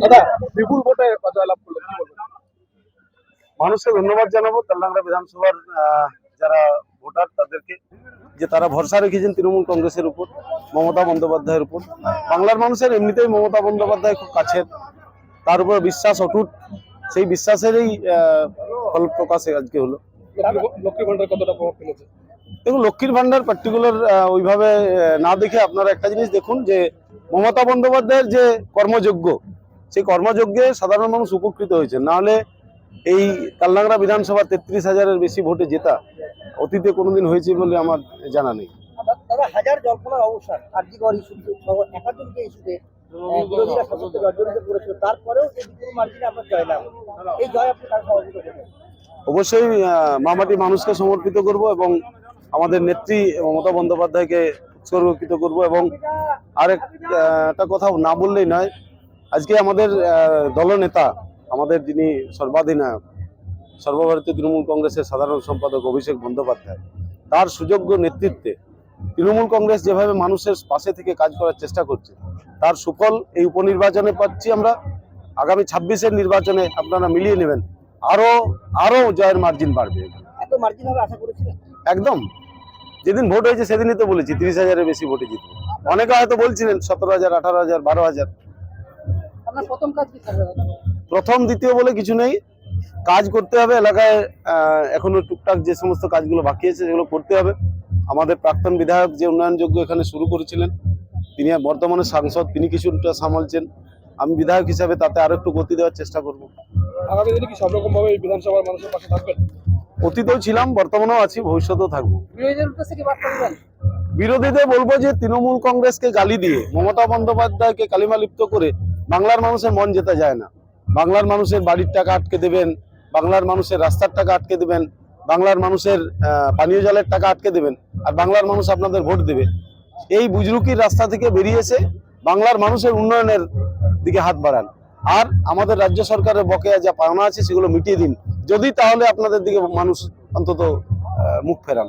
দাদা বিপুল ভোটে জয়লাভ করলেন কি বলবেন? মানুষকে ধন্যবাদ জানাব। তেলেঙ্গানা বিধানসভার আহ, যারা ভোটার তাদেরকে যে তারা ভরসা রেখেছেন তৃণমূল কংগ্রেসের উপর মমতা বন্দ্যোপাধ্যায়ের উপর। বাংলার মানুষের এমনিতেই মমতা বন্দ্যোপাধ্যায় খুব কাছের। তার উপর বিশ্বাস অটুট। সেই বিশ্বাসেরই ফল প্রকাশে আজকে হলো। লক্ষ্মী- লক্ষ্মী ভান্ডার কতটা প্রভাব ফেলেছে? দেখুন লক্ষ্মীর ভান্ডার পার্টিকুলার ওইভাবে না দেখে আপনারা একটা জিনিস দেখুন যে মমতা বন্দ্যোপাধ্যায়ের যে কর্মযোগ্য সেই কর্মযজ্ঞে সাধারণ মানুষ উপকৃত হয়েছে। নাহলে এই কালনাংরা বিধানসভা তেত্রিশ হাজারের বেশি ভোটে জেতা অতীতে কোনোদিন হয়েছে বলে আমার জানা নেই। দাদা হাজার জল্পনার অবসান কার্যকর ইস্যুতে সহ একাধিক ইস্যুতে বিরোধীরা শাসককে জর্জরিত করেছিল। তারপরেও এই বিপুল মার্জিনে আপনার জয়লাভ এই জয় আপনি কার সহযোগিতা করবেন অবশ্যই মামাটি মানুষকে সমর্পিত করব এবং আমাদের নেত্রী মমতা বন্দ্যোপাধ্যায়কে উৎসর্গকৃত করব এবং আরেক আহ, একটা কথা না বললেই নয় আজকে আমাদের দলনেতা আমাদের যিনি সর্বাধিনায়ক সর্বভারতীয় তৃণমূল কংগ্রেসের সাধারণ সম্পাদক অভিষেক বন্দ্যোপাধ্যায়। তার সুযোগ্য নেতৃত্বে তৃণমূল কংগ্রেস যেভাবে মানুষের পাশে থেকে কাজ করার চেষ্টা করছে তার সুফল এই উপনির্বাচনে পাচ্ছি আমরা। আগামী ছাব্বিশের নির্বাচনে আপনারা মিলিয়ে নেবেন। আরও আরও জয়ের মার্জিন বাড়বে। একদম। যেদিন ভোট হয়েছে সেদিনই তো বলেছি তিরিশ হাজারের বেশি ভোটে জিতবে। অনেকে হয়তো বলছিলেন সতেরো হাজার আঠারো হাজার বারো হাজার? প্রথম দ্বিতীয় বলে কিছু নেই। কাজ করতে হবে এলাকায় এখনও টুকটাক যে সমস্ত কাজগুলো বাকি আছে সেগুলো করতে হবে। আমাদের প্রাক্তন বিধায়ক যে উন্নয়নযোগ্য এখানে শুরু করেছিলেন তিনি বর্তমানে সাংসদ তিনি কিছুটা সামালছেন। আমি বিধায়ক হিসাবে তাতে আরও একটু গতি দেওয়ার চেষ্টা করব। আগামী দিনে কি সব রকম ভাবে এই বিধানসভার মানুষের পাশে থাকবেন? অতীতেও ছিলাম বর্তমানেও আছি ভবিষ্যতেও থাকব। বিরোধীদের উদ্দেশ্যে কি বার্তা দেবেন? বিরোধীদের বলব যে তৃণমূল কংগ্রেসকে গালি দিয়ে মমতা বন্দ্যোপাধ্যায়কে কালিমা লিপ্ত করে বাংলার মানুষের মন জেতা যায় না। বাংলার মানুষের বাড়ির টাকা আটকে দেবেন, বাংলার মানুষের রাস্তার টাকা আটকে দেবেন, বাংলার মানুষের পানীয় জলের টাকা আটকে দেবেন, আর বাংলার মানুষ আপনাদের ভোট দেবে। এই বুজরুকির রাস্তা থেকে বেরিয়ে এসে বাংলার মানুষের উন্নয়নের দিকে হাত বাড়ান। আর আমাদের রাজ্য সরকারের বকেয়া যা পাওনা আছে সেগুলো মিটিয়ে দিন। যদি তাহলে আপনাদের দিকে মানুষ অন্তত মুখ ফেরান।